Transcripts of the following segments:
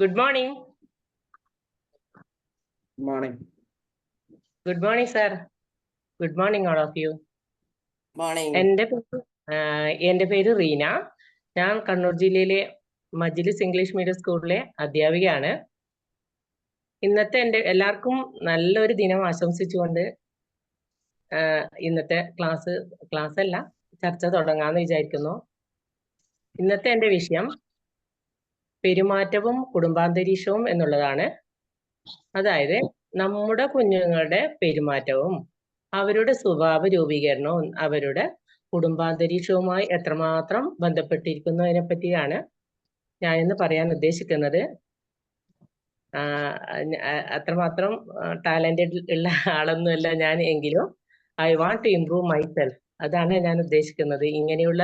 Good morning. Morning. Good morning, sir. Good morning, all of you. Morning. എന്റെ പേര് എന്റെ പേര് റീന ഞാൻ കണ്ണൂർ ജില്ലയിലെ മജിലിസ് ഇംഗ്ലീഷ് മീഡിയം സ്കൂളിലെ അധ്യാപികയാണ് ഇന്നത്തെ എന്റെ എല്ലാവർക്കും നല്ലൊരു ദിനം ആശംസിച്ചുകൊണ്ട് ഇന്നത്തെ ക്ലാസ് ക്ലാസ് അല്ല ചർച്ച തുടങ്ങാമെന്ന് വിചാരിക്കുന്നു ഇന്നത്തെ എന്റെ വിഷയം പെരുമാറ്റവും കുടുംബാന്തരീക്ഷവും എന്നുള്ളതാണ്. അതായത് നമ്മുടെ കുഞ്ഞുങ്ങളുടെ പെരുമാറ്റവും അവരുടെ സ്വഭാവ രൂപീകരണവും അവരുടെ കുടുംബാന്തരീക്ഷവുമായി എത്രമാത്രം ബന്ധപ്പെട്ടിരിക്കുന്നതിനെ പറ്റിയാണ് ഞാൻ ഇന്ന് പറയാൻ ഉദ്ദേശിക്കുന്നത്. അത്രമാത്രം ടാലന്റഡ് ഉള്ള ആളൊന്നുമല്ല ഞാൻ എങ്കിലും. I want to improve myself അതാണ് ഞാൻ ഉദ്ദേശിക്കുന്നത്. ഇങ്ങനെയുള്ള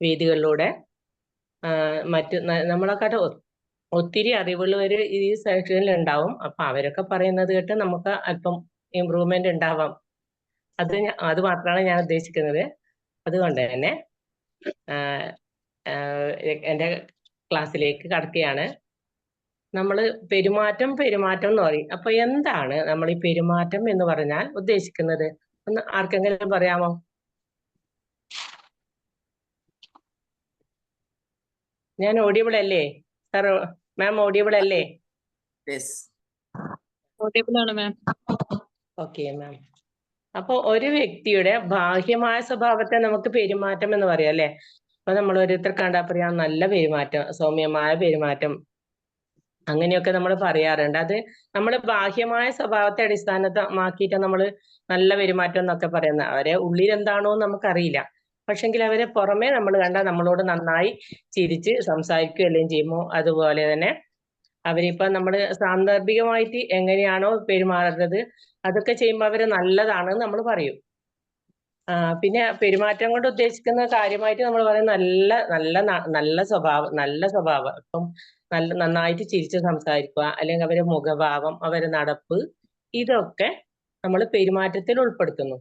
വേദികളിലൂടെ മറ്റ് നമ്മളെക്കാട്ടും ഒത്തിരി അറിവുള്ളവർ ഈ സെക്ഷനിൽ ഉണ്ടാവും അപ്പൊ അവരൊക്കെ പറയുന്നത് കേട്ട് നമുക്ക് അല്പം ഇമ്പ്രൂവ്മെന്റ് ഉണ്ടാവാം. അത് അത് മാത്രമാണ് ഞാൻ ഉദ്ദേശിക്കുന്നത്. അതുകൊണ്ട് തന്നെ എന്റെ ക്ലാസ്സിലേക്ക് കടക്കുകയാണ്. നമ്മൾ പെരുമാറ്റം പെരുമാറ്റം എന്ന് പറയും. അപ്പൊ എന്താണ് നമ്മൾ ഈ പെരുമാറ്റം എന്ന് പറഞ്ഞാൽ ഉദ്ദേശിക്കുന്നത്? ഒന്ന് ആർക്കെങ്കിലും പറയാമോ? ഞാൻ ഓഡിയബിൾ അല്ലേ? സാർ മാം ഓഡിയബിൾ അല്ലേ? ആണ് മാം ഓക്കെ മാം അപ്പൊ ഒരു വ്യക്തിയുടെ ബാഹ്യമായ സ്വഭാവത്തെ നമുക്ക് പെരുമാറ്റം എന്ന് പറയാം അല്ലെ? അപ്പൊ നമ്മൾ ഓരോരുത്തർ കണ്ടാ പറയാം നല്ല പെരുമാറ്റം സൗമ്യമായ പെരുമാറ്റം. അങ്ങനെയൊക്കെ നമ്മൾ പറയാറുണ്ട്. അത് നമ്മൾ ബാഹ്യമായ സ്വഭാവത്തെ അടിസ്ഥാനമാക്കിയിട്ട് നമ്മൾ നല്ല പെരുമാറ്റം എന്നൊക്കെ പറയുന്നത്. അവരെ ഉള്ളിൽ എന്താണോ നമുക്കറിയില്ല. പക്ഷെങ്കിൽ അവരെ പുറമേ നമ്മൾ കണ്ടാൽ നമ്മളോട് നന്നായി ചിരിച്ച് സംസാരിക്കുകയെല്ലാം ചെയ്യുമോ? അതുപോലെ തന്നെ അവരിപ്പോ നമ്മൾ സാന്ദർഭികമായിട്ട് എങ്ങനെയാണോ പെരുമാറുന്നത് അതൊക്കെ ചെയ്യുമ്പോൾ അവർ നല്ലതാണ് നമ്മൾ പറയും. പിന്നെ പെരുമാറ്റം കൊണ്ട് ഉദ്ദേശിക്കുന്ന കാര്യമായിട്ട് നമ്മൾ പറയും നല്ല നല്ല നല്ല സ്വഭാവം നല്ല സ്വഭാവം. ഇപ്പം നല്ല നന്നായിട്ട് ചിരിച്ച് സംസാരിക്കുക അല്ലെങ്കിൽ അവരുടെ മുഖഭാവം അവരുടെ നടപ്പ് ഇതൊക്കെ നമ്മൾ പെരുമാറ്റത്തിൽ ഉൾപ്പെടുത്തുന്നു.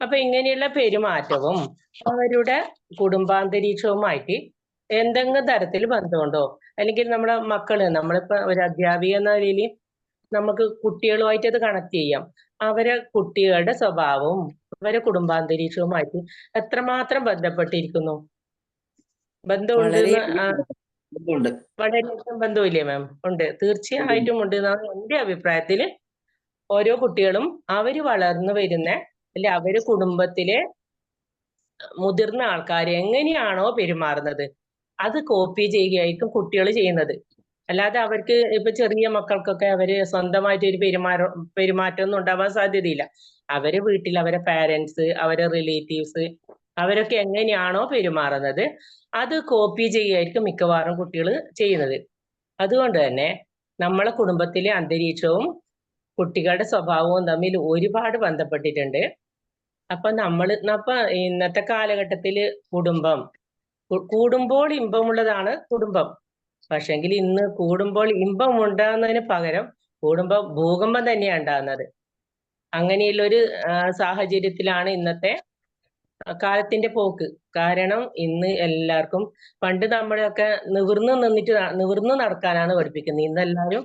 അപ്പൊ ഇങ്ങനെയുള്ള പെരുമാറ്റവും അവരുടെ കുടുംബാന്തരീക്ഷവുമായിട്ട് എന്തെങ്കിലും തരത്തിൽ ബന്ധമുണ്ടോ? അല്ലെങ്കിൽ നമ്മുടെ മക്കൾ നമ്മളിപ്പോ ഒരു അധ്യാപിക എന്ന നിലയിൽ നമുക്ക് കുട്ടികളുമായിട്ട് അത് കണക്ട് ചെയ്യാം. അവരെ കുട്ടികളുടെ സ്വഭാവവും അവരെ കുടുംബാന്തരീക്ഷവുമായിട്ട് എത്രമാത്രം ബന്ധപ്പെട്ടിരിക്കുന്നു? ബന്ധമുണ്ട്. വളരെയധികം ബന്ധമില്ലേ മാം? ഉണ്ട്. തീർച്ചയായിട്ടും ഉണ്ട്. എന്നാണ് എന്റെ അഭിപ്രായത്തിൽ ഓരോ കുട്ടികളും അവർ വളർന്നു വരുന്ന അല്ലെ അവർ കുടുംബത്തിലെ മുതിർന്ന ആൾക്കാർ എങ്ങനെയാണോ പെരുമാറുന്നത്. അത് കോപ്പി ചെയ്യുകയായിരിക്കും കുട്ടികൾ ചെയ്യുന്നത്. അല്ലാതെ അവർക്ക് ഇപ്പൊ ചെറിയ മക്കൾക്കൊക്കെ അവർ സ്വന്തമായിട്ട് ഒരു പെരുമാറ്റം ഒന്നും ഉണ്ടാവാൻ സാധ്യതയില്ല. അവർ വീട്ടിൽ അവരെ പാരന്റ്സ് അവരെ റിലേറ്റീവ്സ് അവരൊക്കെ എങ്ങനെയാണോ പെരുമാറുന്നത് അത് കോപ്പി ചെയ്യുകയായിരിക്കും മിക്കവാറും കുട്ടികൾ ചെയ്യുന്നത്. അതുകൊണ്ട് തന്നെ നമ്മളെ കുടുംബത്തിലെ അന്തരീക്ഷവും കുട്ടികളുടെ സ്വഭാവവും തമ്മിൽ ഒരുപാട് ബന്ധപ്പെട്ടിട്ടുണ്ട്. അപ്പൊ നമ്മൾ അപ്പൊ ഇന്നത്തെ കാലഘട്ടത്തിൽ കുടുംബം. കൂടുമ്പോൾ ഇമ്പമുള്ളതാണ് കുടുംബം. പക്ഷെങ്കിൽ ഇന്ന് കൂടുമ്പോൾ ഇമ്പം ഉണ്ടാകുന്നതിന് പകരം കൂടുമ്പോൾ ഭൂകമ്പം തന്നെയാണ് ഉണ്ടാകുന്നത് അങ്ങനെയുള്ള ഒരു സാഹചര്യത്തിലാണ് ഇന്നത്തെ കാലത്തിന്റെ പോക്ക്. കാരണം ഇന്ന് എല്ലാവർക്കും പണ്ട് നമ്മളൊക്കെ നിവർന്ന് നിന്നിട്ട് നിവർന്ന് നടക്കാനാണ് പഠിപ്പിക്കുന്നത്. ഇന്ന് എല്ലാവരും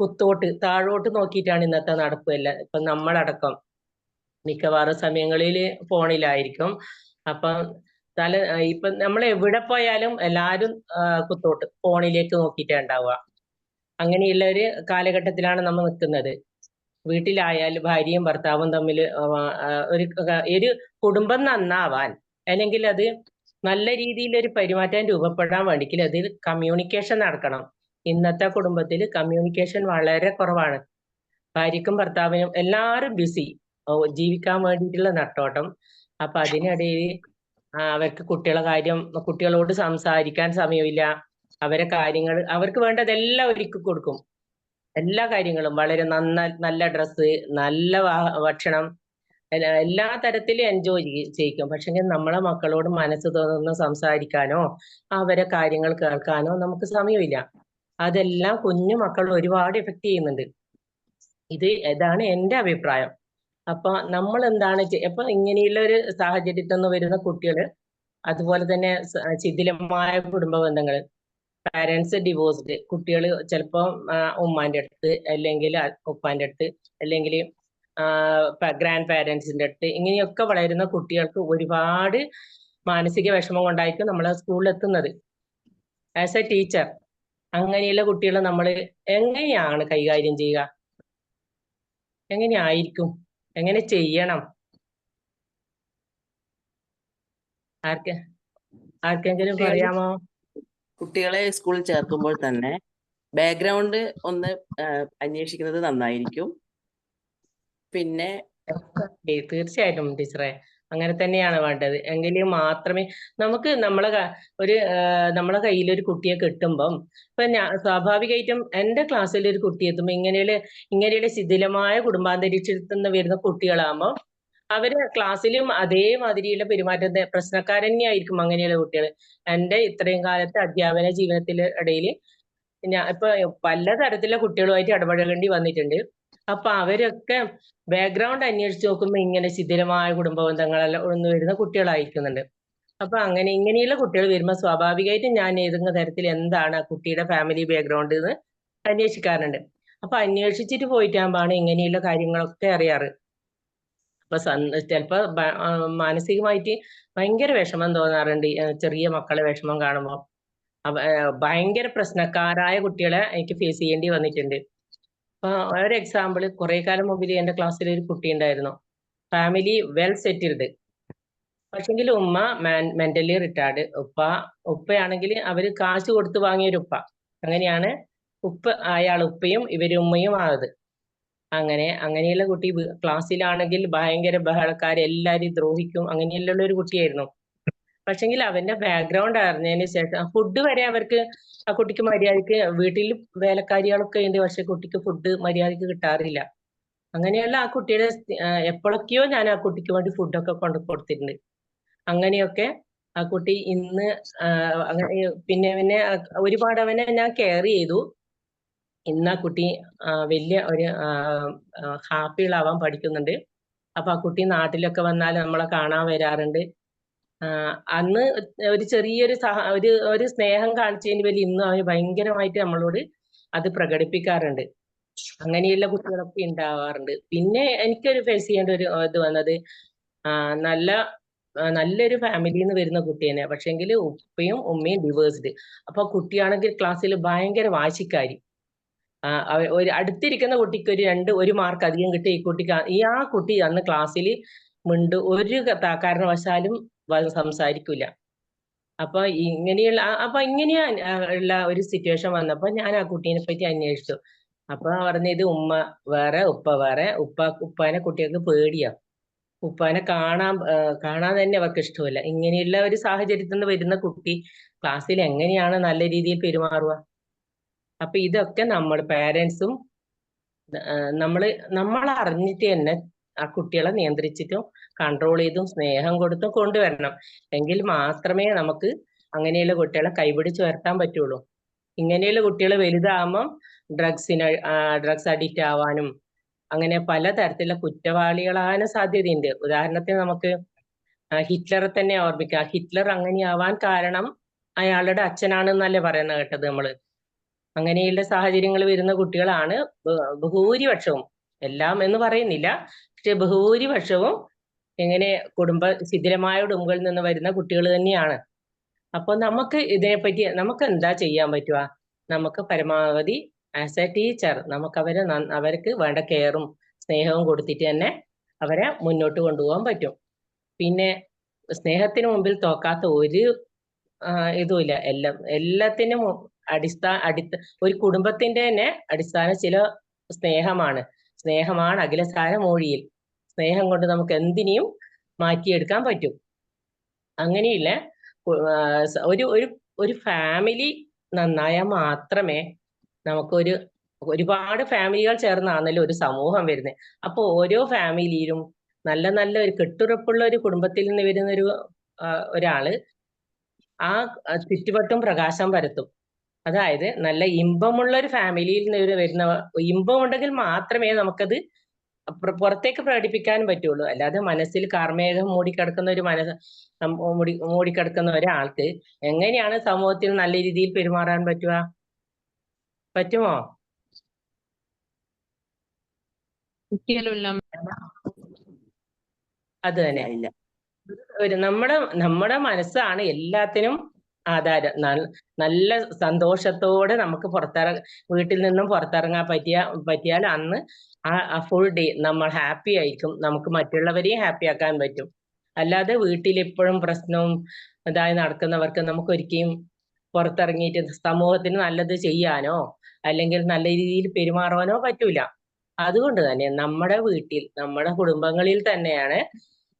കുത്തോട്ട് താഴോട്ട് നോക്കിയിട്ടാണ് ഇന്നത്തെ നടപ്പ് എല്ലാം. ഇപ്പൊ നമ്മളടക്കം. മിക്കവാറും സമയങ്ങളിൽ ഫോണിലായിരിക്കും. അപ്പം തല ഇപ്പൊ നമ്മൾ എവിടെ പോയാലും എല്ലാവരും കുത്തോട്ട് ഫോണിലേക്ക് നോക്കിയിട്ടേ ഉണ്ടാവുക. അങ്ങനെയുള്ള ഒരു കാലഘട്ടത്തിലാണ് നമ്മൾ നിൽക്കുന്നത്. വീട്ടിലായാലും ഭാര്യയും ഭർത്താവും തമ്മിൽ ഒരു ഒരു കുടുംബം നന്നാവാൻ അല്ലെങ്കിൽ അത് നല്ല രീതിയിൽ ഒരു പെരുമാറ്റം രൂപപ്പെടാൻ വേണ്ടിക്കിൽ അതിൽ കമ്മ്യൂണിക്കേഷൻ നടക്കണം. ഇന്നത്തെ കുടുംബത്തിൽ കമ്മ്യൂണിക്കേഷൻ വളരെ കുറവാണ്. ഭാര്യക്കും ഭർത്താവിനും എല്ലാവരും ബിസി ജീവിക്കാൻ വേണ്ടിയിട്ടുള്ള നട്ടോട്ടം. അപ്പൊ അതിനിടയിൽ അവർക്ക് കുട്ടികളെ കാര്യം കുട്ടികളോട് സംസാരിക്കാൻ സമയമില്ല. അവരെ കാര്യങ്ങൾ അവർക്ക് വേണ്ടതെല്ലാം ഒരുക്കി കൊടുക്കും. എല്ലാ കാര്യങ്ങളും. വളരെ നന്ന നല്ല ഡ്രസ്സ് നല്ല ഭക്ഷണം എല്ലാ തരത്തിലും എൻജോയ് ചെയ്യിക്കും. പക്ഷെങ്കിൽ നമ്മളെ മക്കളോട് മനസ്സ് തോന്നുന്ന സംസാരിക്കാനോ അവരെ കാര്യങ്ങൾ കേൾക്കാനോ നമുക്ക് സമയമില്ല. അതെല്ലാം കുഞ്ഞു മക്കൾ ഒരുപാട് എഫക്ട് ചെയ്യുന്നുണ്ട്. ഇത് ഇതാണ് എന്റെ അഭിപ്രായം. അപ്പൊ നമ്മൾ എന്താണ് അപ്പൊ ഇങ്ങനെയുള്ള ഒരു സാഹചര്യത്തിൽ നിന്ന് വരുന്ന കുട്ടികൾ അതുപോലെ തന്നെ ശിഥിലമായ കുടുംബ ബന്ധങ്ങൾ പാരന്റ്സ് ഡിവോഴ്സ്ഡ് കുട്ടികൾ ചിലപ്പോൾ ഉമ്മാന്റെ അടുത്ത് അല്ലെങ്കിൽ ഉപ്പാന്റെ അടുത്ത് അല്ലെങ്കിൽ ഗ്രാൻഡ് പാരന്റ്സിന്റെ അടുത്ത് ഇങ്ങനെയൊക്കെ വളരുന്ന കുട്ടികൾക്ക് ഒരുപാട് മാനസിക വിഷമം കൊണ്ടായിരിക്കും നമ്മൾ സ്കൂളിൽ എത്തുന്നത് ആസ് എ ടീച്ചർ അങ്ങനെയുള്ള കുട്ടികളെ നമ്മൾ എങ്ങനെയാണ് കൈകാര്യം ചെയ്യുക? എങ്ങനെയായിരിക്കും? എങ്ങനെ ചെയ്യണം? ആർക്ക് ആർക്കെങ്കിലും പറയാമോ? കുട്ടികളെ സ്കൂളിൽ ചേർക്കുമ്പോൾ തന്നെ ബാക്ക്ഗ്രൗണ്ട് ഒന്ന് അന്വേഷിക്കുന്നത് നന്നായിരിക്കും. പിന്നെ തീർച്ചയായിട്ടും ടീച്ചറെ. അങ്ങനെ തന്നെയാണ് വേണ്ടത്. എങ്കിലും മാത്രമേ നമുക്ക് നമ്മളെ ഒരു നമ്മളെ കയ്യിൽ ഒരു കുട്ടിയെ കിട്ടുമ്പം ഇപ്പൊ ഞാൻ സ്വാഭാവികമായിട്ടും എന്റെ ക്ലാസ്സിൽ ഒരു കുട്ടി എത്തുമ്പോൾ ഇങ്ങനെയുള്ള ഇങ്ങനെയുള്ള ശിഥിലമായ കുടുംബാന്തരീക്ഷത്തിൽ നിന്ന് വരുന്ന കുട്ടികളാകുമ്പോൾ അവർ ക്ലാസ്സിലും അതേമാതിരിയുള്ള പെരുമാറ്റത്തെ പ്രശ്നക്കാരൻ തന്നെയായിരിക്കും അങ്ങനെയുള്ള കുട്ടികൾ എന്റെ ഇത്രയും കാലത്തെ അധ്യാപന ജീവിതത്തിൽ ഇടയിൽ ഞാൻ ഇപ്പൊ പല തരത്തിലുള്ള കുട്ടികളുമായിട്ട് ഇടപഴകേണ്ടി വന്നിട്ടുണ്ട്. അപ്പൊ അവരൊക്കെ ബാക്ക്ഗ്രൗണ്ട് അന്വേഷിച്ച് നോക്കുമ്പോൾ ഇങ്ങനെ ശിഥിലമായ കുടുംബ ബന്ധങ്ങളെല്ലാം ഒന്ന് വരുന്ന കുട്ടികളായിരിക്കുന്നുണ്ട്. അപ്പൊ അങ്ങനെ ഇങ്ങനെയുള്ള കുട്ടികൾ വരുമ്പോൾ സ്വാഭാവികമായിട്ടും ഞാൻ ഏതെങ്കിലും തരത്തിൽ എന്താണ് ആ കുട്ടിയുടെ ഫാമിലി ബാക്ക്ഗ്രൗണ്ട് എന്ന് അന്വേഷിക്കാറുണ്ട്. അപ്പൊ അന്വേഷിച്ചിട്ട് പോയിട്ടാകുമ്പോഴാണ് ഇങ്ങനെയുള്ള കാര്യങ്ങളൊക്കെ അറിയാറ്. അപ്പൊ ചിലപ്പോ മാനസികമായിട്ട് ഭയങ്കര വിഷമം തോന്നാറുണ്ട്. ചെറിയ മക്കളെ വിഷമം കാണുമ്പോൾ ഭയങ്കര പ്രശ്നക്കാരായ കുട്ടികളെ എനിക്ക് ഫേസ് ചെയ്യേണ്ടി വന്നിട്ടുണ്ട്. ഒരു എക്സാമ്പിൾ കുറെ കാലം മുമ്പിൽ എന്റെ ക്ലാസ്സിൽ ഒരു കുട്ടി ഉണ്ടായിരുന്നു. ഫാമിലി വെൽ സെറ്റിൽഡ് പക്ഷെങ്കിൽ ഉമ്മ മെന്റലി റിട്ടയർഡ് ഉപ്പ ഉപ്പയാണെങ്കിൽ അവർ കാശ് കൊടുത്ത് വാങ്ങിയ ഒരു ഉപ്പ. അങ്ങനെയാണ് ഉപ്പ അയാൾ ഉപ്പയും ഇവർ ഉമ്മയും ആയത്. അങ്ങനെ അങ്ങനെയുള്ള കുട്ടി ക്ലാസ്സിലാണെങ്കിൽ ഭയങ്കര ബഹളക്കാര് എല്ലാരും ദ്രോഹിക്കും. അങ്ങനെയുള്ള ഒരു കുട്ടിയായിരുന്നു. പക്ഷെങ്കിൽ അവന്റെ ബാക്ക്ഗ്രൗണ്ട് അറിഞ്ഞതിന് ശേഷം ഫുഡ് വരെ അവർക്ക് ആ കുട്ടിക്ക് മര്യാദയ്ക്ക് വീട്ടിൽ വേലക്കാരികളൊക്കെ ഉണ്ട് പക്ഷെ കുട്ടിക്ക് ഫുഡ് മര്യാദയ്ക്ക് കിട്ടാറില്ല. അങ്ങനെയുള്ള ആ കുട്ടിയുടെ എപ്പോഴൊക്കെയോ ഞാൻ ആ കുട്ടിക്ക് വേണ്ടി ഫുഡൊക്കെ കൊണ്ട് കൊടുത്തിട്ടുണ്ട്. അങ്ങനെയൊക്കെ ആ കുട്ടി ഇന്ന് പിന്നെ പിന്നെ ഒരുപാട് അവനെ ഞാൻ കെയർ ചെയ്തു. ഇന്ന് ആ കുട്ടി വലിയ ഒരു ഹാപ്പികളാവാൻ പഠിക്കുന്നുണ്ട്. അപ്പൊ ആ കുട്ടി നാട്ടിലൊക്കെ വന്നാൽ നമ്മളെ കാണാൻ വരാറുണ്ട്. അന്ന് ഒരു ചെറിയൊരു സഹ ഒരു ഒരു സ്നേഹം കാണിച്ചതിന് വലിയ ഇന്നും അവന് ഭയങ്കരമായിട്ട് നമ്മളോട് അത് പ്രകടിപ്പിക്കാറുണ്ട്. അങ്ങനെയുള്ള കുട്ടികളൊക്കെ ഉണ്ടാവാറുണ്ട് പിന്നെ എനിക്കൊരു ഫേസ് ചെയ്യേണ്ട ഒരു ഇത് വന്നത് നല്ല നല്ലൊരു ഫാമിലിയിൽ നിന്ന് വരുന്ന കുട്ടിയാണ് പക്ഷെങ്കിൽ ഉപ്പയും ഉമ്മയും ഡിവേഴ്സ്ഡ് അപ്പൊ കുട്ടിയാണെങ്കിൽ ക്ലാസ്സിൽ ഭയങ്കര വാശിക്കാരി. ഒരു അടുത്തിരിക്കുന്ന കുട്ടിക്ക് ഒരു രണ്ട് ഒരു മാർക്ക് അധികം കിട്ടി ഈ കുട്ടിക്ക് ഈ ആ കുട്ടി അന്ന് ക്ലാസ്സിൽ മിണ്ട് ഒരു കാരണവശാലും സംസാരിക്കൂല. അപ്പൊ ഇങ്ങനെയുള്ള അപ്പൊ ഇങ്ങനെയാ ഉള്ള ഒരു സിറ്റുവേഷൻ വന്നപ്പോ ഞാൻ ആ കുട്ടീനെ പറ്റി അന്വേഷിച്ചു. അപ്പൊ പറഞ്ഞ ഇത് ഉമ്മ വേറെ ഉപ്പ വേറെ. ഉപ്പ ഉപ്പാനെ കുട്ടികൾക്ക് പേടിയാ. ഉപ്പാനെ കാണാൻ കാണാൻ തന്നെ അവർക്ക് ഇഷ്ടമല്ല. ഇങ്ങനെയുള്ള ഒരു സാഹചര്യത്തിൽ നിന്ന് വരുന്ന കുട്ടി ക്ലാസ്സിൽ എങ്ങനെയാണ് നല്ല രീതിയിൽ പെരുമാറുക? അപ്പൊ ഇതൊക്കെ നമ്മൾ പേരൻസും നമ്മൾ നമ്മൾ അറിഞ്ഞിട്ട് തന്നെ ആ കുട്ടികളെ നിയന്ത്രിച്ചിട്ടും കൺട്രോൾ ചെയ്തും സ്നേഹം കൊടുത്തും കൊണ്ടുവരണം എങ്കിൽ മാത്രമേ നമുക്ക് അങ്ങനെയുള്ള കുട്ടികളെ കൈപിടിച്ച് ഉയർത്താൻ പറ്റുള്ളൂ. ഇങ്ങനെയുള്ള കുട്ടികൾ വലുതാകുമ്പം ഡ്രഗ്സിന് ഡ്രഗ്സ് അഡിക്റ്റ് ആവാനും അങ്ങനെ പല തരത്തിലുള്ള കുറ്റവാളികളാകാനും സാധ്യതയുണ്ട്. ഉദാഹരണത്തിന് നമുക്ക് ഹിറ്റ്ലറെ തന്നെ ഓർമ്മിക്കാം ഹിറ്റ്ലർ അങ്ങനെയാവാൻ കാരണം അയാളുടെ അച്ഛനാണെന്നല്ലേ പറയുന്നത് കേട്ടത് നമ്മൾ. അങ്ങനെയുള്ള സാഹചര്യങ്ങൾ വരുന്ന കുട്ടികളാണ് ഭൂരിപക്ഷവും എല്ലാം എന്ന് പറയുന്നില്ല. പക്ഷെ ബഹുഭൂരിപക്ഷവും എങ്ങനെ കുടുംബ ശിഥിലമായ കുടുംബങ്ങളിൽ നിന്ന് വരുന്ന കുട്ടികൾ തന്നെയാണ്. അപ്പൊ നമുക്ക് ഇതിനെപ്പറ്റി നമുക്ക് എന്താ ചെയ്യാൻ പറ്റുക? നമുക്ക് പരമാവധി ആസ് എ ടീച്ചർ നമുക്ക് അവരെ അവർക്ക് വേണ്ട കെയറും സ്നേഹവും കൊടുത്തിട്ട് തന്നെ അവരെ മുന്നോട്ട് കൊണ്ടുപോകാൻ പറ്റും. പിന്നെ സ്നേഹത്തിന് മുമ്പിൽ തോക്കാത്ത ഒരു ഇതുമില്ല. എല്ലാം എല്ലാത്തിനും അടിസ്ഥാന അടി ഒരു കുടുംബത്തിന്റെ തന്നെ അടിസ്ഥാന ചില സ്നേഹമാണ്. സ്നേഹമാണ് അഖിലസാര മൊഴിയിൽ. സ്നേഹം കൊണ്ട് നമുക്ക് എന്തിനേയും മാറ്റിയെടുക്കാൻ പറ്റും. അങ്ങനെയില്ല. ഒരു ഒരു ഒരു ഫാമിലി നന്നായാൽ മാത്രമേ നമുക്കൊരു ഒരുപാട് ഫാമിലികൾ ചേർന്നാണല്ലോ ഒരു സമൂഹം വരുന്നത്. അപ്പോൾ ഓരോ ഫാമിലിയിലും നല്ല നല്ല ഒരു കെട്ടുറപ്പുള്ള ഒരു കുടുംബത്തിൽ നിന്ന് വരുന്ന ഒരു ഒരാൾ ആ ചുറ്റുവട്ടം പ്രകാശം പരത്തും. അതായത് നല്ല ഇമ്പമുള്ള ഒരു ഫാമിലിയിൽ നിന്ന് വരുന്ന ഇമ്പമുണ്ടെങ്കിൽ മാത്രമേ നമുക്കത് പുറത്തേക്ക് പ്രകടിപ്പിക്കാൻ പറ്റുള്ളൂ. അല്ലാതെ മനസ്സിൽ കാർമേഘം മൂടിക്കിടക്കുന്ന ഒരു മനസ്സ് മൂടി മൂടിക്കിടക്കുന്ന ഒരാൾക്ക് എങ്ങനെയാണ് സമൂഹത്തിൽ നല്ല രീതിയിൽ പെരുമാറാൻ പറ്റുക? പറ്റുമോ? അത് തന്നെ. അല്ല ഒരു നമ്മുടെ നമ്മുടെ മനസ്സാണ് എല്ലാത്തിനും ആധാരം നല്ല സന്തോഷത്തോടെ നമുക്ക് പുറത്തിറ വീട്ടിൽ നിന്നും പുറത്തിറങ്ങാൻ പറ്റിയ പറ്റിയാൽ അന്ന് ആ ഫുൾ ഡേ നമ്മൾ ഹാപ്പി ആയിരിക്കും. നമുക്ക് മറ്റുള്ളവരെയും ഹാപ്പി ആക്കാൻ പറ്റും. അല്ലാതെ വീട്ടിൽ എപ്പോഴും പ്രശ്നവും ഇതായി നടക്കുന്നവർക്ക് നമുക്ക് ഒരിക്കലും പുറത്തിറങ്ങിയിട്ട് സമൂഹത്തിന് നല്ലത് ചെയ്യാനോ അല്ലെങ്കിൽ നല്ല രീതിയിൽ പെരുമാറാനോ പറ്റൂല. അതുകൊണ്ട് തന്നെ നമ്മുടെ വീട്ടിൽ നമ്മുടെ കുടുംബങ്ങളിൽ തന്നെയാണ്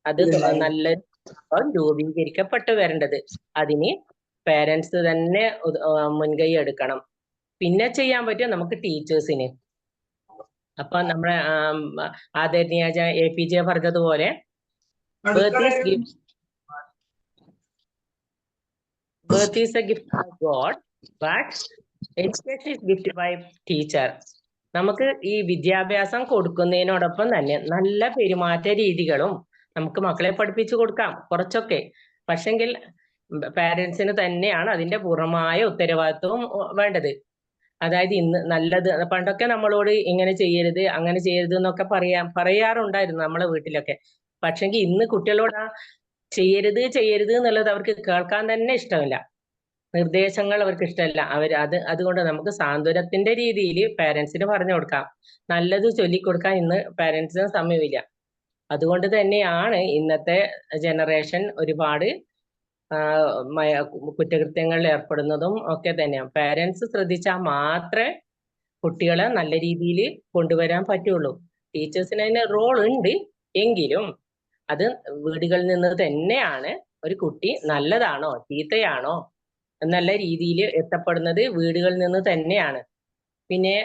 അത് നല്ല രൂപീകരിക്കപ്പെട്ടു വരേണ്ടത്. അതിന് പേരൻസ് തന്നെ മുൻകൈ എടുക്കണം. പിന്നെ ചെയ്യാൻ പറ്റും നമുക്ക് ടീച്ചേഴ്സിന് അപ്പൊ നമ്മുടെ ആദരണീയ എ പി ജെ പറഞ്ഞതുപോലെ birth is a gift by God but education is gift by teacher. നമുക്ക് ഈ വിദ്യാഭ്യാസം കൊടുക്കുന്നതിനോടൊപ്പം തന്നെ നല്ല പെരുമാറ്റ രീതികളും നമുക്ക് മക്കളെ പഠിപ്പിച്ചു കൊടുക്കാം കുറച്ചൊക്കെ. പക്ഷെങ്കിൽ പാരന്റ്സിന് തന്നെയാണ് അതിന്റെ പൂർണമായ ഉത്തരവാദിത്വം വേണ്ടത്. അതായത് ഇന്ന് നല്ലത് പണ്ടൊക്കെ നമ്മളോട് ഇങ്ങനെ ചെയ്യരുത് അങ്ങനെ ചെയ്യരുത് എന്നൊക്കെ പറയാ പറയാറുണ്ടായിരുന്നു നമ്മളെ വീട്ടിലൊക്കെ. പക്ഷെങ്കിൽ ഇന്ന് കുട്ടികളോട് ആ ചെയ്യരുത് ചെയ്യരുത് എന്നുള്ളത് അവർക്ക് കേൾക്കാൻ തന്നെ ഇഷ്ടമില്ല. നിർദ്ദേശങ്ങൾ അവർക്ക് ഇഷ്ടമല്ല. അവർ അത് അതുകൊണ്ട് നമുക്ക് സാന്ത്വനത്തിന്റെ രീതിയിൽ പാരന്റ്സിന് പറഞ്ഞു കൊടുക്കാം. നല്ലത് ചൊല്ലിക്കൊടുക്കാൻ ഇന്ന് പാരന്റ്സിന് സമയമില്ല. അതുകൊണ്ട് തന്നെയാണ് ഇന്നത്തെ ജനറേഷൻ ഒരുപാട് കുറ്റകൃത്യങ്ങളിൽ ഏർപ്പെടുന്നതും ഒക്കെ തന്നെയാണ്. പേരൻസ് ശ്രദ്ധിച്ചാൽ മാത്രമേ കുട്ടികളെ നല്ല രീതിയിൽ കൊണ്ടുവരാൻ പറ്റുള്ളൂ. ടീച്ചേഴ്സിന് അതിന് റോൾ ഉണ്ട്. എങ്കിലും അത് വീടുകളിൽ നിന്ന് തന്നെയാണ് ഒരു കുട്ടി നല്ലതാണോ ചീത്തയാണോ എന്നുള്ള രീതിയിൽ എത്തപ്പെടുന്നത് വീടുകളിൽ നിന്ന് തന്നെയാണ്. പിന്നെ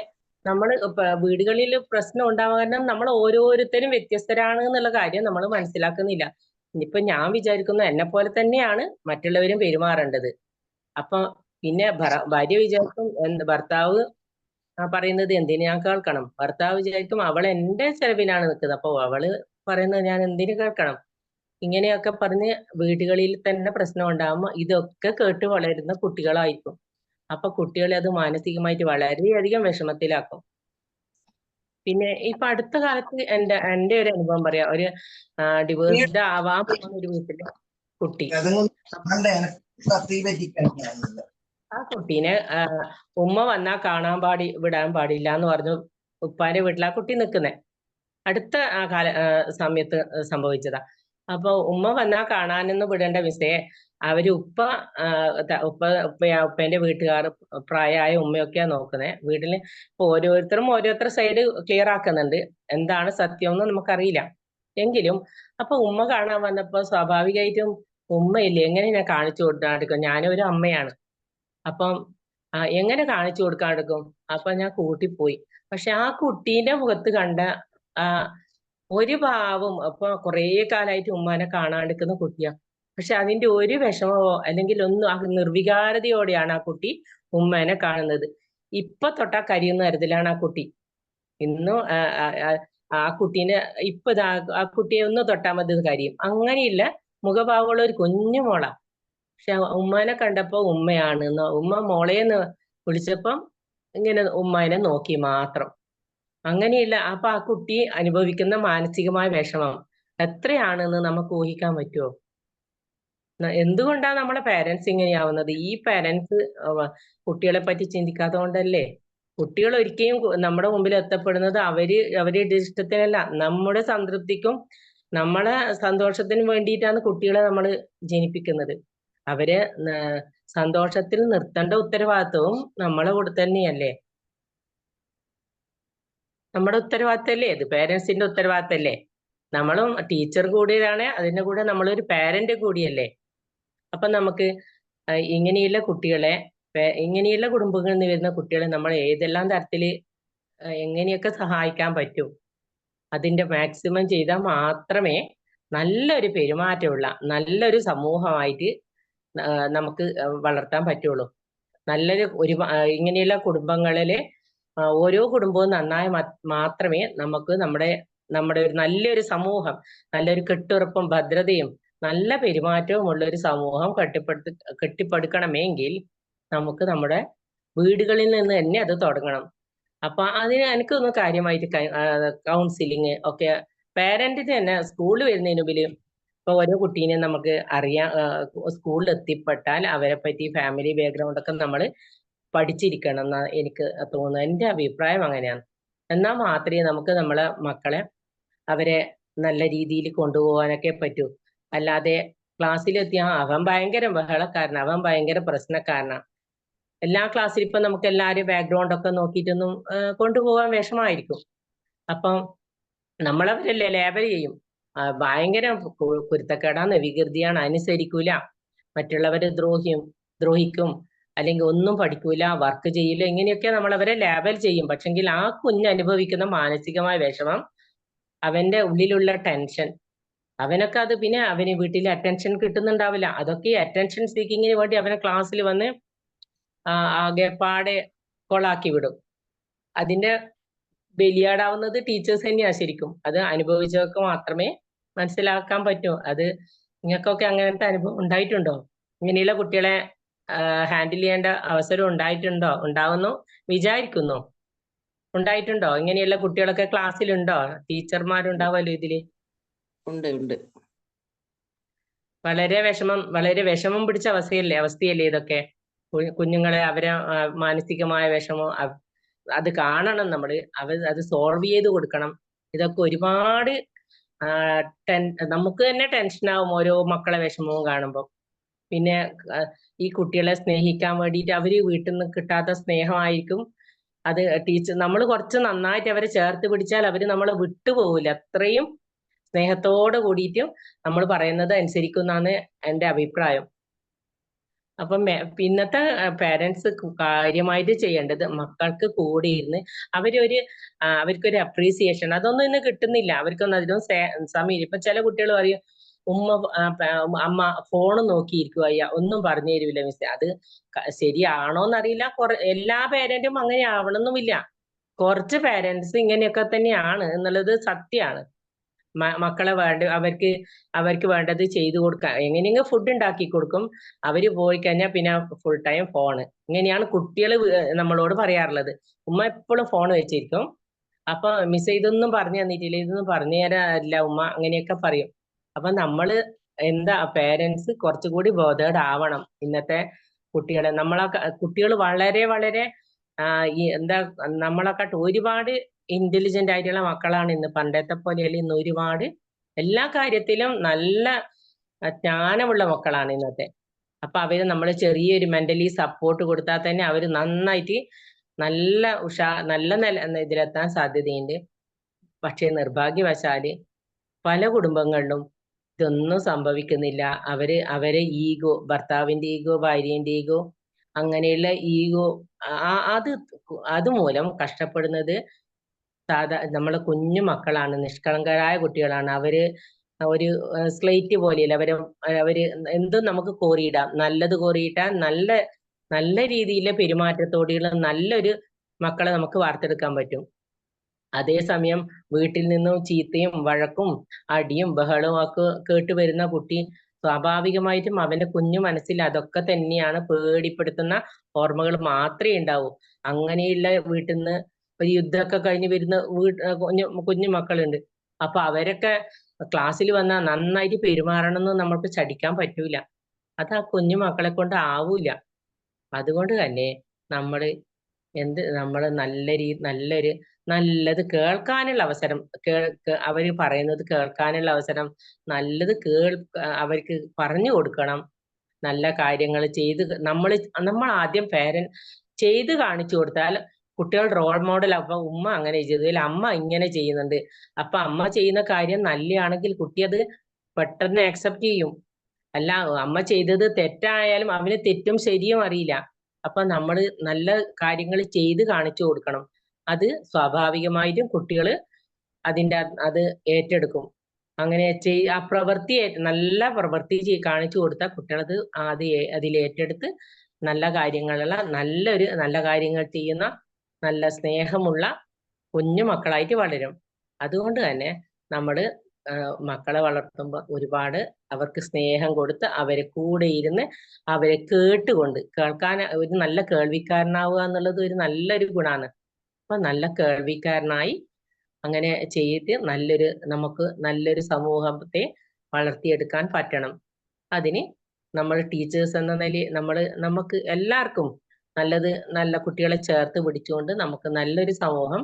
നമ്മൾ വീടുകളിൽ പ്രശ്നം ഉണ്ടാകാൻ കാരണം നമ്മൾ ഓരോരുത്തരും വ്യത്യസ്തരാണ് എന്നുള്ള കാര്യം നമ്മൾ മനസ്സിലാക്കുന്നില്ല. ഇനിയിപ്പൊ ഞാൻ വിചാരിക്കുന്നു എന്നെ പോലെ തന്നെയാണ് മറ്റുള്ളവരും പെരുമാറേണ്ടത്. അപ്പൊ പിന്നെ ഭാര്യ വിചാരിക്കും എന്ത് ഭർത്താവ് ആ പറയുന്നത് എന്തിനു ഞാൻ കേൾക്കണം. ഭർത്താവ് വിചാരിക്കും അവൾ എന്റെ ചെലവിലാണ് നിൽക്കുന്നത്. അപ്പൊ അവൾ പറയുന്നത് ഞാൻ എന്തിനു കേൾക്കണം? ഇങ്ങനെയൊക്കെ പറഞ്ഞ് വീടുകളിൽ തന്നെ പ്രശ്നം ഉണ്ടാകുമ്പോൾ ഇതൊക്കെ കേട്ട് വളരുന്ന കുട്ടികളായിരിക്കും. അപ്പൊ കുട്ടികളെ അത് മാനസികമായിട്ട് വളരെയധികം വിഷമത്തിലാക്കും. പിന്നെ ഇപ്പൊ അടുത്ത കാലത്ത് എന്റെ എന്റെ ഒരു അനുഭവം പറയാം. ഒരു ഡിവേഴ്സ്ഡ് ആവാൻ പോകുന്ന ഒരു വീട്ടിൽ കുട്ടി. ആ കുട്ടീനെ ഉമ്മ വന്നാ കാണാൻ പാടി വിടാൻ പാടില്ല എന്ന് പറഞ്ഞു ഉപ്പാന്റെ വീട്ടിലാ കുട്ടി നിൽക്കുന്നേ അടുത്ത കാല സമയത്ത് സംഭവിച്ചതാ. അപ്പൊ ഉമ്മ വന്നാ കാണാനൊന്നും വിടേണ്ട മിസ്സേ അവർ ഉപ്പ ഉപ്പ ഉപ്പ ഉപ്പേന്റെ വീട്ടുകാർ പ്രായമായ ഉമ്മയൊക്കെയാ നോക്കുന്നേ. വീട്ടിൽ ഇപ്പൊ ഓരോരുത്തരും ഓരോരുത്തർ സൈഡ് ക്ലിയർ ആക്കുന്നുണ്ട്. എന്താണ് സത്യം എന്ന് നമുക്കറിയില്ല. എങ്കിലും അപ്പൊ ഉമ്മ കാണാൻ വന്നപ്പോ സ്വാഭാവികമായിട്ടും ഉമ്മയില്ലേ എങ്ങനെ ഞാൻ കാണിച്ചു കൊടുക്കാണ്ടിരിക്കും? ഞാനൊരു അമ്മയാണ്. അപ്പം എങ്ങനെ കാണിച്ചു കൊടുക്കാൻ കൊടുക്കാണ്ടിരിക്കും? അപ്പൊ ഞാൻ കൂട്ടിപ്പോയി പക്ഷെ ആ കുട്ടീന്റെ മുഖത്ത് കണ്ട ഒരു ഭാവം അപ്പൊ കുറേ കാലമായിട്ട് ഉമ്മാനെ കാണാണ്ടിരിക്കുന്ന കുട്ടിയാ. പക്ഷെ അതിന്റെ ഒരു വിഷമമോ അല്ലെങ്കിൽ ഒന്നും ആ നിർവികാരതയോടെയാണ് ആ കുട്ടി ഉമ്മേനെ കാണുന്നത്. ഇപ്പൊ തൊട്ടാ കരിയുന്ന തരത്തിലാണ് ആ കുട്ടി. ഇന്നും ആ, കുട്ടീനെ ഇപ്പൊ ആ കുട്ടിയെ ഒന്ന് തൊട്ടാൽ മതി കരിയും. അങ്ങനെയില്ല. മുഖഭാവമുള്ള ഒരു കുഞ്ഞു മോളാ. പക്ഷെ ഉമ്മാനെ കണ്ടപ്പോ ഉമ്മയാണ്. ഉമ്മ മോളേന്ന് വിളിച്ചപ്പം ഇങ്ങനെ ഉമ്മാനെ നോക്കി മാത്രം. അങ്ങനെയില്ല. അപ്പൊ ആ കുട്ടി അനുഭവിക്കുന്ന മാനസികമായ വിഷമം എത്രയാണെന്ന് നമുക്ക് ഊഹിക്കാൻ പറ്റുമോ ന- നമ്മുടെ പാരന്റ്സ് ഇങ്ങനെയാവുന്നത്? ഈ പാരന്റ്സ് കുട്ടികളെ പറ്റി ചിന്തിക്കാത്തത് കൊണ്ടല്ലേ കുട്ടികൾ ഒരിക്കലും നമ്മുടെ മുമ്പിൽ എത്തപ്പെടുന്നത് അവർ അവരുടെ ഇഷ്ടത്തിനല്ല നമ്മുടെ സംതൃപ്തിക്കും നമ്മളെ സന്തോഷത്തിനും വേണ്ടിയിട്ടാണ് കുട്ടികളെ നമ്മൾ ജനിപ്പിക്കുന്നത്. അവരെ സന്തോഷത്തിൽ നിർത്തേണ്ട ഉത്തരവാദിത്വവും നമ്മളെ കൂടെ തന്നെയല്ലേ? നമ്മുടെ ഉത്തരവാദിത്തല്ലേ? ഇത് പേരൻസിന്റെ ഉത്തരവാദിത്തല്ലേ? നമ്മളും ടീച്ചർ കൂടിയതാണ് അതിന്റെ കൂടെ നമ്മളൊരു പേരന്റ് കൂടിയല്ലേ? അപ്പൊ നമുക്ക് ഇങ്ങനെയുള്ള കുട്ടികളെ ഇങ്ങനെയുള്ള കുടുംബങ്ങളിൽ നിന്ന് വരുന്ന കുട്ടികളെ നമ്മൾ ഏതെല്ലാം തരത്തിൽ എങ്ങനെയൊക്കെ സഹായിക്കാൻ പറ്റും അതിന്റെ മാക്സിമം ചെയ്താൽ മാത്രമേ നല്ലൊരു പെരുമാറ്റമുള്ള നല്ലൊരു സമൂഹമായിട്ട് നമുക്ക് വളർത്താൻ പറ്റുള്ളൂ. നല്ലൊരു ഒരു ഇങ്ങനെയുള്ള കുടുംബങ്ങളിലെ ഓരോ കുടുംബവും നന്നായി മാത്രമേ നമുക്ക് നമ്മുടെ നമ്മുടെ ഒരു നല്ലൊരു സമൂഹം നല്ലൊരു കെട്ടുറപ്പും ഭദ്രതയും നല്ല പെരുമാറ്റവും ഉള്ള ഒരു സമൂഹം കെട്ടിപ്പടുത്ത് കെട്ടിപ്പടുക്കണമെങ്കിൽ നമുക്ക് നമ്മുടെ വീടുകളിൽ നിന്ന് തന്നെ അത് തുടങ്ങണം. അപ്പൊ അതിന് എനിക്കൊന്ന് കാര്യമായിട്ട് കൗൺസിലിങ് ഒക്കെ പേരന്റിന് തന്നെ സ്കൂളിൽ വരുന്നതിന് മുമ്പിൽ ഇപ്പൊ ഓരോ കുട്ടീനെ നമുക്ക് അറിയാം സ്കൂളിൽ എത്തിപ്പെട്ടാൽ അവരെ പറ്റി ഫാമിലി ബാക്ക്ഗ്രൗണ്ട് ഒക്കെ നമ്മൾ പഠിച്ചിരിക്കണം എന്നാ എനിക്ക് തോന്നുന്നത്. എന്റെ അഭിപ്രായം അങ്ങനെയാണ്. എന്നാൽ മാത്രമേ നമുക്ക് നമ്മളെ മക്കളെ അവരെ നല്ല രീതിയിൽ കൊണ്ടുപോകാനൊക്കെ പറ്റൂ. അല്ലാതെ ക്ലാസ്സിലെത്തിയ അവൻ ഭയങ്കര ബഹളക്കാരനാ അവൻ ഭയങ്കര പ്രശ്നക്കാരനാ. എല്ലാ ക്ലാസ്സിലും ഇപ്പൊ നമുക്ക് എല്ലാവരും ബാക്ക്ഗ്രൗണ്ട് ഒക്കെ നോക്കിയിട്ടൊന്നും കൊണ്ടുപോകാൻ വിഷമായിരിക്കും അപ്പം നമ്മളവരല്ലേ ലേബൽ ചെയ്യും? ഭയങ്കര കുരുത്തക്കേടാന്ന് വികൃതിയാണ്. അനുസരിക്കൂല. മറ്റുള്ളവരെ ദ്രോഹിയും ദ്രോഹിക്കും. അല്ലെങ്കിൽ ഒന്നും പഠിക്കൂല വർക്ക് ചെയ്യില്ല ഇങ്ങനെയൊക്കെ നമ്മൾ അവരെ ലേബൽ ചെയ്യും. പക്ഷെങ്കിൽ ആ കുഞ്ഞ് അനുഭവിക്കുന്ന മാനസികമായ വിഷമം അവന്റെ ഉള്ളിലുള്ള ടെൻഷൻ അവനൊക്കെ അത് പിന്നെ അവന് വീട്ടിൽ അറ്റൻഷൻ കിട്ടുന്നുണ്ടാവില്ല. അതൊക്കെ അറ്റൻഷൻ സീക്കിങ്ങിന് വേണ്ടി അവനെ ക്ലാസ്സിൽ വന്ന് ആകെ പാടെ കൊളാക്കി വിടും. അതിന്റെ ബലിയാടാവുന്നത് ടീച്ചേഴ്സ് തന്നെയാ ശരിക്കും. അത് അനുഭവിച്ചവർക്ക് മാത്രമേ മനസ്സിലാക്കാൻ പറ്റൂ. അത് നിങ്ങൾക്കൊക്കെ അങ്ങനത്തെ അനുഭവം ഉണ്ടായിട്ടുണ്ടോ? ഇങ്ങനെയുള്ള കുട്ടികളെ ഹാൻഡിൽ ചെയ്യേണ്ട അവസരം ഉണ്ടായിട്ടുണ്ടോ? ഉണ്ടാവുന്നു? വിചാരിക്കുന്നു. ഉണ്ടായിട്ടുണ്ടോ? ഇങ്ങനെയുള്ള കുട്ടികളൊക്കെ ക്ലാസ്സിലുണ്ടോ ടീച്ചർമാരുണ്ടാവുമല്ലോ ഇതിൽ? ഉണ്ട് ഉണ്ട്. വളരെ വിഷമം വളരെ വിഷമം പിടിച്ച അവസ്ഥയല്ലേ അവസ്ഥയല്ലേ ഇതൊക്കെ? കുഞ്ഞുങ്ങളെ അവരെ മാനസികമായ വിഷമം അത് കാണണം നമ്മൾ അവർ അത് സോൾവ് ചെയ്ത് കൊടുക്കണം. ഇതൊക്കെ ഒരുപാട് നമുക്ക് തന്നെ ടെൻഷൻ ആവും ഓരോ മക്കളെ വിഷമവും കാണുമ്പോൾ പിന്നെ ഈ കുട്ടികളെ സ്നേഹിക്കാൻ വേണ്ടിയിട്ട് അവർ വീട്ടിൽ നിന്ന് കിട്ടാത്ത സ്നേഹമായിരിക്കും. അത് ടീച്ചർ നമ്മൾ കുറച്ച് നന്നായിട്ട് അവരെ ചേർത്ത് പിടിച്ചാൽ അവർ നമ്മളെ വിട്ടുപോകില്ല അത്രയും സ്നേഹത്തോട് കൂടിയിട്ടും നമ്മൾ പറയുന്നത് അനുസരിക്കുന്നാണ് എന്റെ അഭിപ്രായം. അപ്പം ഇന്നത്തെ പേരൻസ് കാര്യമായിട്ട് ചെയ്യേണ്ടത് മക്കൾക്ക് കൂടി ഇരുന്ന് അവരൊരു അവർക്കൊരു അപ്രീസിയേഷൻ അതൊന്നും ഇന്ന് കിട്ടുന്നില്ല. അവർക്കൊന്നും അതിനും സേ- സമയം ഇപ്പൊ ചില കുട്ടികൾ പറയും ഉമ്മ അമ്മ ഫോൺ നോക്കിയിരിക്കുക അയ്യ. ഒന്നും പറഞ്ഞു തരൂല മിസ് അത് ശരിയാണോന്നറിയില്ല. കുറെ എല്ലാ പേരന്റും അങ്ങനെ ആവണമെന്നുമില്ല കുറച്ച് പേരൻസ് ഇങ്ങനെയൊക്കെ തന്നെയാണ് എന്നുള്ളത് സത്യമാണ്. മക്കളെ വേണ്ട അവർക്ക് അവർക്ക് വേണ്ടത് ചെയ്തു കൊടുക്കാൻ. എങ്ങനെയെങ്കിലും ഫുഡ് ഉണ്ടാക്കി കൊടുക്കും. അവർ പോയി കഴിഞ്ഞാൽ പിന്നെ ഫുൾ ടൈം ഫോണ് ഇങ്ങനെയാണ് കുട്ടികൾ നമ്മളോട് പറയാറുള്ളത്. ഉമ്മ എപ്പോഴും ഫോൺ വെച്ചിരിക്കും. അപ്പൊ മിസ് ഇതൊന്നും പറഞ്ഞു തന്നിട്ടില്ല ഇതൊന്നും പറഞ്ഞു തരാറില്ല ഉമ്മ അങ്ങനെയൊക്കെ പറയും. അപ്പൊ നമ്മൾ എന്താ പേരൻസ് കുറച്ചുകൂടി ബോധേഡ് ആവണം ഇന്നത്തെ കുട്ടികളെ. നമ്മളൊക്കെ കുട്ടികൾ വളരെ വളരെ എന്താ നമ്മളെക്കാട്ട് ഒരുപാട് ഇന്റലിജന്റ് ആയിട്ടുള്ള മക്കളാണ് ഇന്ന്. പണ്ടത്തെ പോലെ പോലെയല്ല ഇന്ന് ഒരുപാട് എല്ലാ കാര്യത്തിലും നല്ല ജ്ഞാനമുള്ള മക്കളാണ് ഇന്നത്തെ. അപ്പൊ അവർ നമ്മൾ ചെറിയൊരു മെന്റലി സപ്പോർട്ട് കൊടുത്താൽ തന്നെ അവർ നന്നായിട്ട് നല്ല ഉഷാ നല്ല നില ഇതിലെത്താൻ സാധ്യതയുണ്ട്. പക്ഷേ നിർഭാഗ്യവശാൽ പല കുടുംബങ്ങളിലും ഇതൊന്നും സംഭവിക്കുന്നില്ല. അവർ അവരെ ഈഗോ ഭർത്താവിന്റെ ഈഗോ ഭാര്യന്റെ ഈഗോ അങ്ങനെയുള്ള ഈഗോ അത് അതുമൂലം കഷ്ടപ്പെടുന്നത് സാധാ നമ്മളെ കുഞ്ഞു മക്കളാണ് നിഷ്കളങ്കരായ കുട്ടികളാണ്. അവർ ഒരു സ്ലേറ്റ് പോലെയല്ല. അവർ അവർ എന്തും നമുക്ക് കോറിയിടാം നല്ലത് കോറിയിട്ടാൽ നല്ല നല്ല രീതിയിലെ പെരുമാറ്റത്തോടെയുള്ള നല്ലൊരു മക്കളെ നമുക്ക് വാർത്തെടുക്കാൻ പറ്റും. അതേസമയം വീട്ടിൽ നിന്നും ചീത്തയും വഴക്കും അടിയും ബഹളവും ഒക്കെ കേട്ട് വരുന്ന കുട്ടി സ്വാഭാവികമായിട്ടും അവന്റെ കുഞ്ഞു മനസ്സിൽ അതൊക്കെ തന്നെയാണ് പേടിപ്പെടുത്തുന്ന ഓർമ്മകൾ മാത്രമേ ഉണ്ടാവൂ. അങ്ങനെയുള്ള വീട്ടിൽ നിന്ന് യുദ്ധമൊക്കെ കഴിഞ്ഞ് വരുന്ന വീട്ട് കുഞ്ഞു കുഞ്ഞു മക്കളുണ്ട്. അപ്പൊ അവരൊക്കെ ക്ലാസ്സിൽ വന്നാൽ നന്നായിട്ട് പെരുമാറണം എന്ന് നമ്മൾക്ക് ചടിക്കാൻ പറ്റൂല. അത് ആ കുഞ്ഞു മക്കളെ കൊണ്ട് ആവൂല. അതുകൊണ്ട് തന്നെ നമ്മൾ എന്ത് നമ്മൾ നല്ല രീ നല്ലൊരു നല്ലത് കേൾക്കാനുള്ള അവസരം അവർ പറയുന്നത് കേൾക്കാനുള്ള അവസരം നല്ലത് കേൾ അവർക്ക് പറഞ്ഞു കൊടുക്കണം. നല്ല കാര്യങ്ങൾ ചെയ്ത് നമ്മൾ നമ്മൾ ആദ്യം പേരൻ ചെയ്ത് കാണിച്ചു കൊടുത്താൽ കുട്ടികൾ റോൾ മോഡൽ അപ്പൊ ഉമ്മ അങ്ങനെ ചെയ്തതിൽ അമ്മ ഇങ്ങനെ ചെയ്യുന്നുണ്ട്. അപ്പൊ അമ്മ ചെയ്യുന്ന കാര്യം നല്ലയാണെങ്കിൽ കുട്ടി അത് പെട്ടെന്ന് ആക്സെപ്റ്റ് ചെയ്യും. അല്ല അമ്മ ചെയ്തത് തെറ്റായാലും അവന് തെറ്റും ശരിയും അറിയില്ല. അപ്പൊ നമ്മൾ നല്ല കാര്യങ്ങൾ ചെയ്ത് കാണിച്ചു കൊടുക്കണം. അത് സ്വാഭാവികമായിട്ടും കുട്ടികൾ അതിന്റെ അത് ഏറ്റെടുക്കും. അങ്ങനെ ചെയ് ആ പ്രവൃത്തി നല്ല പ്രവൃത്തി കാണിച്ചു കൊടുത്താൽ കുട്ടികളത് അത് അതിൽ ഏറ്റെടുത്ത് നല്ല കാര്യങ്ങളുള്ള നല്ലൊരു നല്ല കാര്യങ്ങൾ ചെയ്യുന്ന നല്ല സ്നേഹമുള്ള കുഞ്ഞു മക്കളായിട്ട് വളരും. അതുകൊണ്ട് തന്നെ നമ്മൾ മക്കളെ വളർത്തുമ്പോൾ ഒരുപാട് അവർക്ക് സ്നേഹം കൊടുത്ത് അവരെ കൂടെ ഇരുന്ന് അവരെ കേട്ടുകൊണ്ട് കേൾക്കാൻ ഒരു നല്ല കേൾവിക്കാരനാവുക എന്നുള്ളത് ഒരു നല്ലൊരു ഗുണമാണ് അപ്പൊ നല്ല കേൾവിക്കാരനായി അങ്ങനെ ചെയ്തിട്ട് നല്ലൊരു നമുക്ക് നല്ലൊരു സമൂഹത്തെ വളർത്തിയെടുക്കാൻ പറ്റണം. അതിന് നമ്മൾ ടീച്ചേഴ്സ് എന്ന നിലയിൽ നമ്മൾ നമുക്ക് എല്ലാവർക്കും നല്ലത് നല്ല കുട്ടികളെ ചേർത്ത് പിടിച്ചുകൊണ്ട് നമുക്ക് നല്ലൊരു സമൂഹം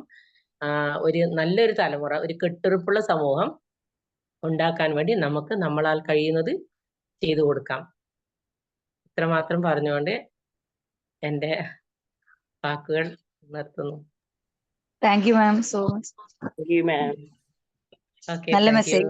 ഒരു നല്ലൊരു തലമുറ ഒരു കെട്ടുറപ്പുള്ള സമൂഹം ഉണ്ടാക്കാൻ വേണ്ടി നമുക്ക് നമ്മളാൽ കഴിയുന്നത് ചെയ്തു കൊടുക്കാം. ഇത്രമാത്രം പറഞ്ഞുകൊണ്ട് എന്റെ വാക്കുകൾ നിർത്തുന്നു. Thank you ma'am so much നല്ല മെസ്സേജ്.